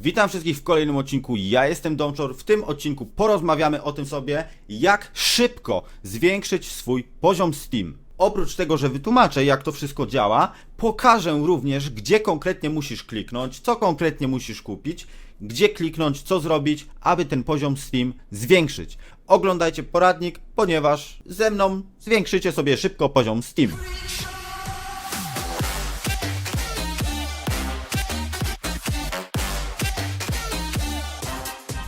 Witam wszystkich w kolejnym odcinku. Ja jestem Domczor. W tym odcinku porozmawiamy o tym sobie, jak szybko zwiększyć swój poziom Steam. Oprócz tego, że wytłumaczę, jak to wszystko działa, pokażę również, gdzie konkretnie musisz kliknąć, co konkretnie musisz kupić, gdzie kliknąć, co zrobić, aby ten poziom Steam zwiększyć. Oglądajcie poradnik, ponieważ ze mną zwiększycie sobie szybko poziom Steam.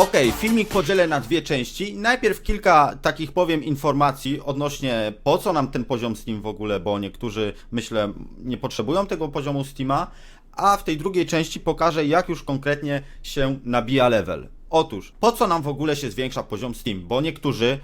Ok, filmik podzielę na dwie części. Najpierw kilka takich powiem informacji odnośnie po co nam ten poziom Steam w ogóle, bo niektórzy myślę nie potrzebują tego poziomu Steama, a w tej drugiej części pokażę jak już konkretnie się nabija level. Otóż, po co nam w ogóle się zwiększa poziom Steam? Bo niektórzy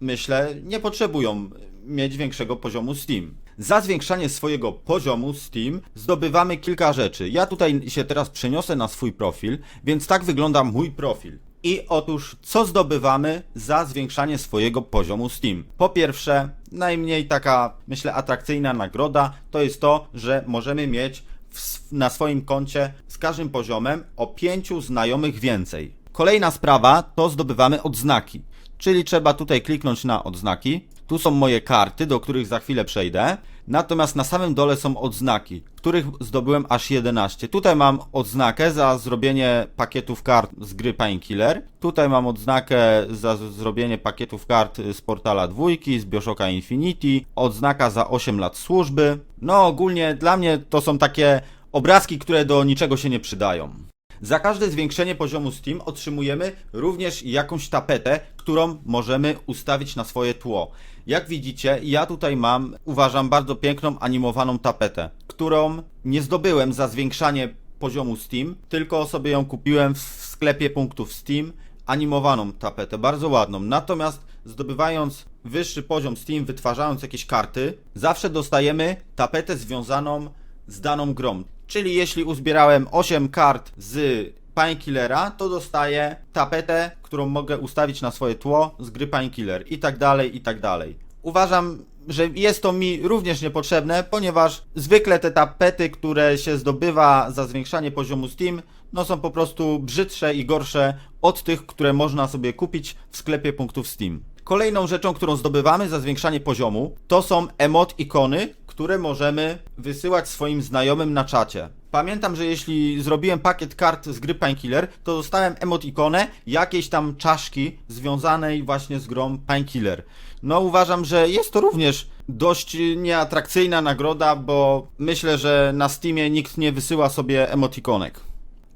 myślę, nie potrzebują mieć większego poziomu Steam. Za zwiększanie swojego poziomu Steam zdobywamy kilka rzeczy. Ja tutaj się teraz przeniosę na swój profil, więc tak wygląda mój profil. I otóż, co zdobywamy za zwiększanie swojego poziomu Steam? Po pierwsze, najmniej taka, myślę, atrakcyjna nagroda to jest to, że możemy mieć w, na swoim koncie z każdym poziomem o pięciu znajomych więcej. Kolejna sprawa to zdobywamy odznaki, czyli trzeba tutaj kliknąć na odznaki. Tu są moje karty, do których za chwilę przejdę. Natomiast na samym dole są odznaki, których zdobyłem aż 11. Tutaj mam odznakę za zrobienie pakietów kart z gry Painkiller. Tutaj mam odznakę za zrobienie pakietów kart z portala dwójki, z Bioshocka Infinity. Odznaka za 8 lat służby. No ogólnie dla mnie to są takie obrazki, które do niczego się nie przydają. Za każde zwiększenie poziomu Steam otrzymujemy również jakąś tapetę, którą możemy ustawić na swoje tło. Jak widzicie, ja tutaj mam, uważam, bardzo piękną animowaną tapetę, którą nie zdobyłem za zwiększanie poziomu Steam, tylko sobie ją kupiłem w sklepie punktów Steam, animowaną tapetę, bardzo ładną. Natomiast zdobywając wyższy poziom Steam, wytwarzając jakieś karty, zawsze dostajemy tapetę związaną z daną grą. Czyli jeśli uzbierałem 8 kart z Painkillera, to dostaję tapetę, którą mogę ustawić na swoje tło z gry Painkiller i tak dalej, i tak dalej. Uważam, że jest to mi również niepotrzebne, ponieważ zwykle te tapety, które się zdobywa za zwiększanie poziomu Steam, no są po prostu brzydsze i gorsze od tych, które można sobie kupić w sklepie punktów Steam. Kolejną rzeczą, którą zdobywamy za zwiększanie poziomu, to są emot ikony, które możemy wysyłać swoim znajomym na czacie. Pamiętam, że jeśli zrobiłem pakiet kart z gry Painkiller, to dostałem emot ikonę jakiejś tam czaszki związanej właśnie z grą Painkiller. No uważam, że jest to również dość nieatrakcyjna nagroda, bo myślę, że na Steamie nikt nie wysyła sobie emotikonek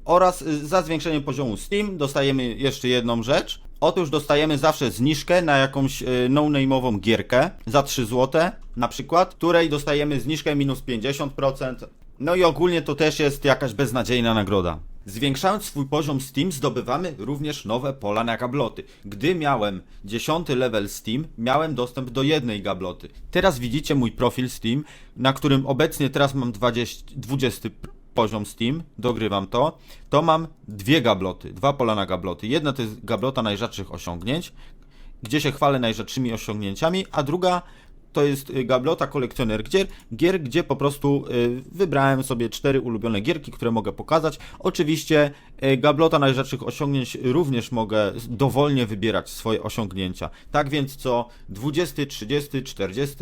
oraz y, za zwiększenie poziomu Steam dostajemy jeszcze jedną rzecz. Otóż dostajemy zawsze zniżkę na jakąś y, no-name'ową gierkę za 3 zł, na przykład, której dostajemy zniżkę minus 50%. No i ogólnie to też jest jakaś beznadziejna nagroda. Zwiększając swój poziom Steam zdobywamy również nowe pola na gabloty. Gdy miałem 10 level Steam, miałem dostęp do jednej gabloty. Teraz widzicie mój profil Steam, na którym obecnie teraz mam 20, 20 poziom Steam, dogrywam to, to mam dwie gabloty, dwa pola na gabloty. Jedna to jest gablota najrzadszych osiągnięć, gdzie się chwalę najrzadszymi osiągnięciami, a druga to jest y, gablota kolekcjoner gier, gier, gdzie po prostu y, wybrałem sobie cztery ulubione gierki, które mogę pokazać. Oczywiście y, gablota najrzadszych osiągnięć również mogę dowolnie wybierać swoje osiągnięcia. Tak więc co 20, 30, 40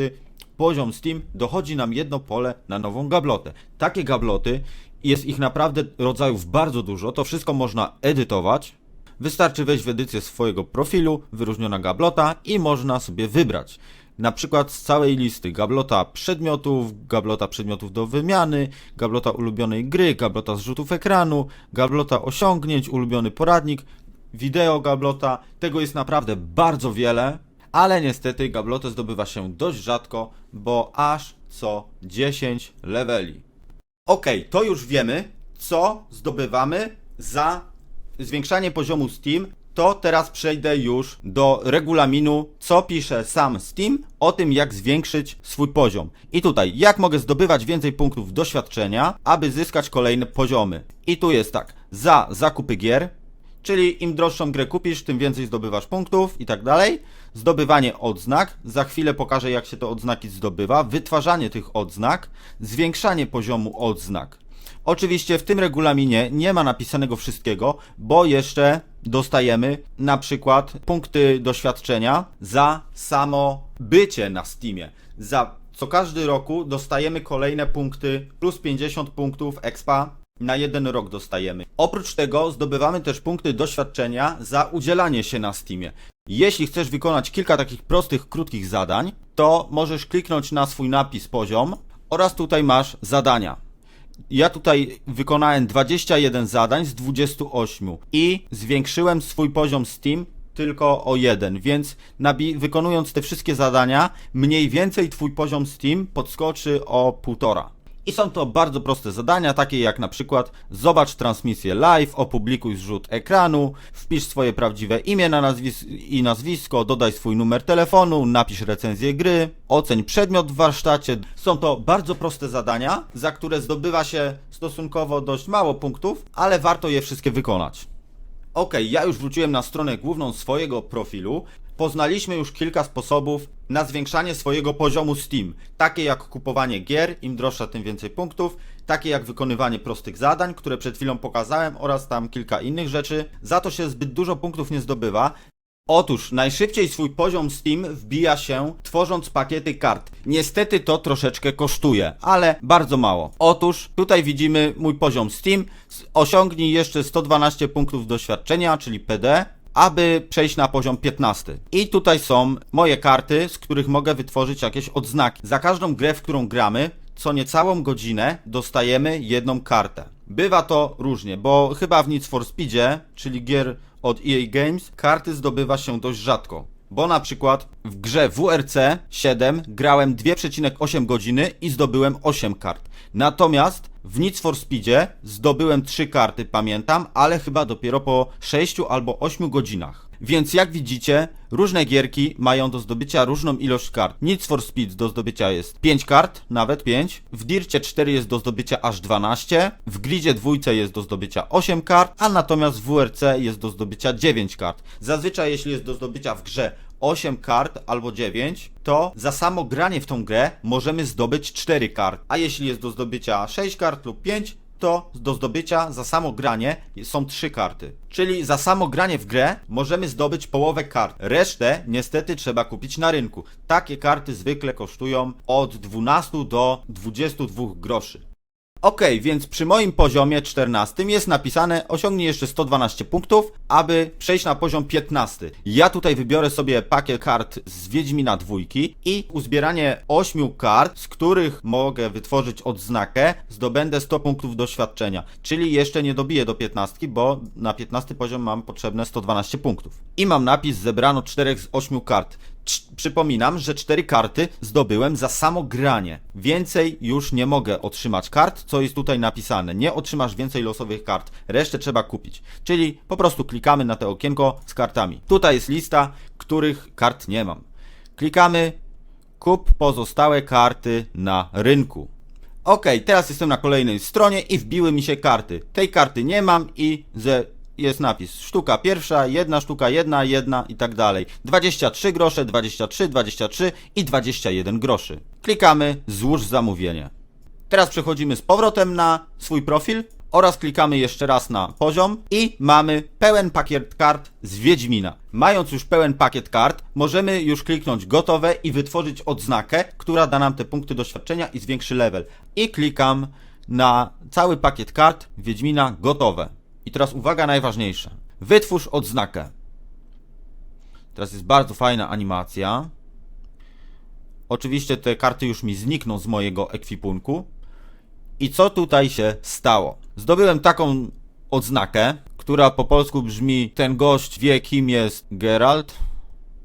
poziom Steam dochodzi nam jedno pole na nową gablotę. Takie gabloty, jest ich naprawdę rodzajów bardzo dużo, to wszystko można edytować. Wystarczy wejść w edycję swojego profilu, wyróżniona gablota i można sobie wybrać. Na przykład z całej listy gablota przedmiotów, gablota przedmiotów do wymiany, gablota ulubionej gry, gablota zrzutów ekranu, gablota osiągnięć, ulubiony poradnik, wideo gablota. Tego jest naprawdę bardzo wiele, ale niestety gablotę zdobywa się dość rzadko, bo aż co 10 leveli. Okej, to już wiemy, co zdobywamy za zwiększanie poziomu Steam. To teraz przejdę już do regulaminu, co pisze sam Steam o tym, jak zwiększyć swój poziom. I tutaj, jak mogę zdobywać więcej punktów doświadczenia, aby zyskać kolejne poziomy. I tu jest tak, za zakupy gier, Czyli im droższą grę kupisz, tym więcej zdobywasz punktów i tak dalej. Zdobywanie odznak, za chwilę pokażę jak się te odznaki zdobywa. Wytwarzanie tych odznak, zwiększanie poziomu odznak. Oczywiście w tym regulaminie nie ma napisanego wszystkiego, bo jeszcze dostajemy na przykład punkty doświadczenia za samo bycie na Steamie. Za co każdy roku dostajemy kolejne punkty, plus 50 punktów expa na jeden rok dostajemy. Oprócz tego zdobywamy też punkty doświadczenia za udzielanie się na Steamie. Jeśli chcesz wykonać kilka takich prostych, krótkich zadań, to możesz kliknąć na swój napis poziom oraz tutaj masz zadania. Ja tutaj wykonałem 21 zadań z 28 i zwiększyłem swój poziom Steam tylko o jeden, więc wykonując te wszystkie zadania, mniej więcej twój poziom Steam podskoczy o półtora. I są to bardzo proste zadania, takie jak na przykład zobacz transmisję live, opublikuj zrzut ekranu, wpisz swoje prawdziwe imię na nazwis- i nazwisko, dodaj swój numer telefonu, napisz recenzję gry, oceń przedmiot w warsztacie. Są to bardzo proste zadania, za które zdobywa się stosunkowo dość mało punktów, ale warto je wszystkie wykonać. Ok, ja już wróciłem na stronę główną swojego profilu. Poznaliśmy już kilka sposobów na zwiększanie swojego poziomu Steam, takie jak kupowanie gier, im droższa, tym więcej punktów, takie jak wykonywanie prostych zadań, które przed chwilą pokazałem, oraz tam kilka innych rzeczy. Za to się zbyt dużo punktów nie zdobywa. Otóż najszybciej swój poziom Steam wbija się tworząc pakiety kart. Niestety to troszeczkę kosztuje, ale bardzo mało. Otóż tutaj widzimy mój poziom Steam. Osiągnij jeszcze 112 punktów doświadczenia, czyli PD, aby przejść na poziom 15. I tutaj są moje karty, z których mogę wytworzyć jakieś odznaki. Za każdą grę, w którą gramy, co niecałą godzinę dostajemy jedną kartę. Bywa to różnie, bo chyba w Need for Speedzie, czyli gier od EA Games, karty zdobywa się dość rzadko. Bo na przykład w grze WRC 7 grałem 2,8 godziny i zdobyłem 8 kart. Natomiast w Need for Speedzie zdobyłem 3 karty, pamiętam, ale chyba dopiero po 6 albo 8 godzinach. Więc jak widzicie, różne gierki mają do zdobycia różną ilość kart. Need for Speed do zdobycia jest 5 kart, nawet 5. W Dircie 4 jest do zdobycia aż 12. W Gridzie 2 jest do zdobycia 8 kart, a natomiast w WRC jest do zdobycia 9 kart. Zazwyczaj jeśli jest do zdobycia w grze 8 kart albo 9, to za samo granie w tą grę możemy zdobyć 4 kart. A jeśli jest do zdobycia 6 kart lub 5, to do zdobycia za samo granie są 3 karty. Czyli za samo granie w grę możemy zdobyć połowę kart. Resztę niestety trzeba kupić na rynku. Takie karty zwykle kosztują od 12 do 22 groszy. Ok, więc przy moim poziomie 14 jest napisane osiągnij jeszcze 112 punktów, aby przejść na poziom 15. Ja tutaj wybiorę sobie pakiet kart z Wiedźmina dwójki i uzbieranie 8 kart, z których mogę wytworzyć odznakę, zdobędę 100 punktów doświadczenia. Czyli jeszcze nie dobiję do 15, bo na 15 poziom mam potrzebne 112 punktów. I mam napis zebrano 4 z 8 kart. Przypominam, że cztery karty zdobyłem za samo granie. Więcej już nie mogę otrzymać kart, co jest tutaj napisane. Nie otrzymasz więcej losowych kart. Resztę trzeba kupić. Czyli po prostu klikamy na to okienko z kartami. Tutaj jest lista, których kart nie mam. Klikamy kup pozostałe karty na rynku. Ok, teraz jestem na kolejnej stronie i wbiły mi się karty. Tej karty nie mam i ze jest napis sztuka pierwsza, jedna sztuka, jedna, jedna i tak dalej. 23 grosze, 23, 23 i 21 groszy. Klikamy złóż zamówienie. Teraz przechodzimy z powrotem na swój profil oraz klikamy jeszcze raz na poziom i mamy pełen pakiet kart z Wiedźmina. Mając już pełen pakiet kart, możemy już kliknąć gotowe i wytworzyć odznakę, która da nam te punkty doświadczenia i zwiększy level. I klikam na cały pakiet kart Wiedźmina gotowe. I teraz uwaga najważniejsza. Wytwórz odznakę. Teraz jest bardzo fajna animacja. Oczywiście te karty już mi znikną z mojego ekwipunku. I co tutaj się stało? Zdobyłem taką odznakę, która po polsku brzmi ten gość wie kim jest Geralt.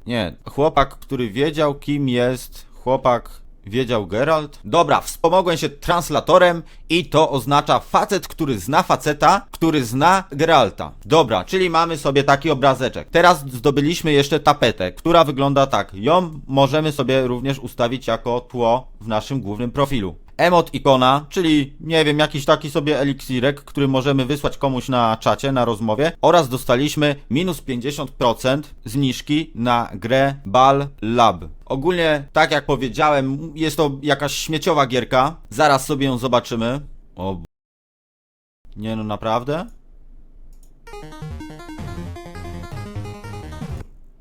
Nie, chłopak, który wiedział kim jest chłopak wiedział Geralt. Dobra, wspomogłem się translatorem i to oznacza facet, który zna faceta, który zna Geralta. Dobra, czyli mamy sobie taki obrazeczek. Teraz zdobyliśmy jeszcze tapetę, która wygląda tak. Ją możemy sobie również ustawić jako tło w naszym głównym profilu. Emot ikona, czyli nie wiem, jakiś taki sobie eliksirek, który możemy wysłać komuś na czacie, na rozmowie. Oraz dostaliśmy minus 50% zniżki na grę Bal Lab. Ogólnie, tak jak powiedziałem, jest to jakaś śmieciowa gierka. Zaraz sobie ją zobaczymy. O Nie no, naprawdę?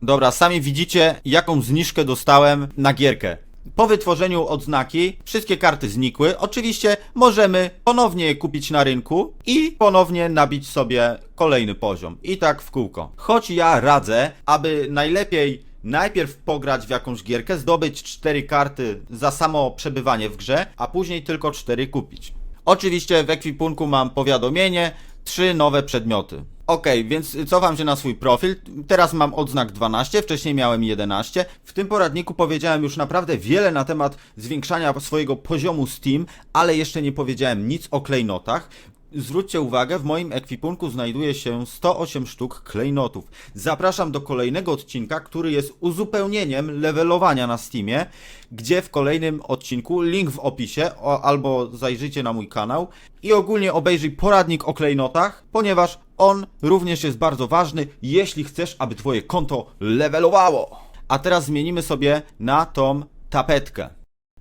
Dobra, sami widzicie, jaką zniżkę dostałem na gierkę. Po wytworzeniu odznaki wszystkie karty znikły. Oczywiście możemy ponownie je kupić na rynku i ponownie nabić sobie kolejny poziom. I tak w kółko. Choć ja radzę, aby najlepiej najpierw pograć w jakąś gierkę, zdobyć 4 karty za samo przebywanie w grze, a później tylko 4 kupić. Oczywiście w ekwipunku mam powiadomienie, trzy nowe przedmioty. Ok, więc cofam się na swój profil. Teraz mam odznak 12, wcześniej miałem 11. W tym poradniku powiedziałem już naprawdę wiele na temat zwiększania swojego poziomu Steam, ale jeszcze nie powiedziałem nic o klejnotach. Zwróćcie uwagę, w moim ekwipunku znajduje się 108 sztuk klejnotów. Zapraszam do kolejnego odcinka, który jest uzupełnieniem levelowania na Steamie, gdzie w kolejnym odcinku, link w opisie, o, albo zajrzyjcie na mój kanał i ogólnie obejrzyj poradnik o klejnotach, ponieważ on również jest bardzo ważny, jeśli chcesz, aby twoje konto levelowało. A teraz zmienimy sobie na tą tapetkę.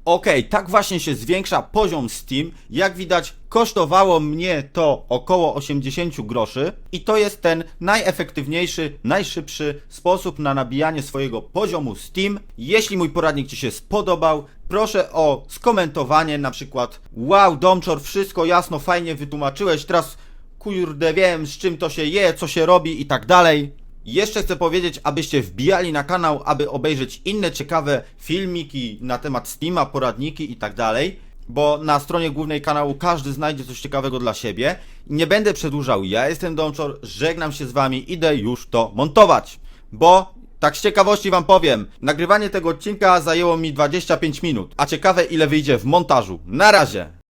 Okej, tak właśnie się zwiększa poziom Steam. Jak widać, kosztowało mnie to około 80 groszy i to jest ten najefektywniejszy, najszybszy sposób na nabijanie swojego poziomu Steam. Jeśli mój poradnik Ci się spodobał, proszę o skomentowanie, na przykład wow, Domczor, wszystko jasno, fajnie wytłumaczyłeś, teraz kurde wiem z czym to się je, co się robi i tak dalej. Jeszcze chcę powiedzieć, abyście wbijali na kanał, aby obejrzeć inne ciekawe filmiki na temat Steama, poradniki i tak dalej, bo na stronie głównej kanału każdy znajdzie coś ciekawego dla siebie. Nie będę przedłużał, ja jestem Domczor, żegnam się z wami, idę już to montować, bo tak z ciekawości wam powiem, nagrywanie tego odcinka zajęło mi 25 minut, a ciekawe ile wyjdzie w montażu. Na razie!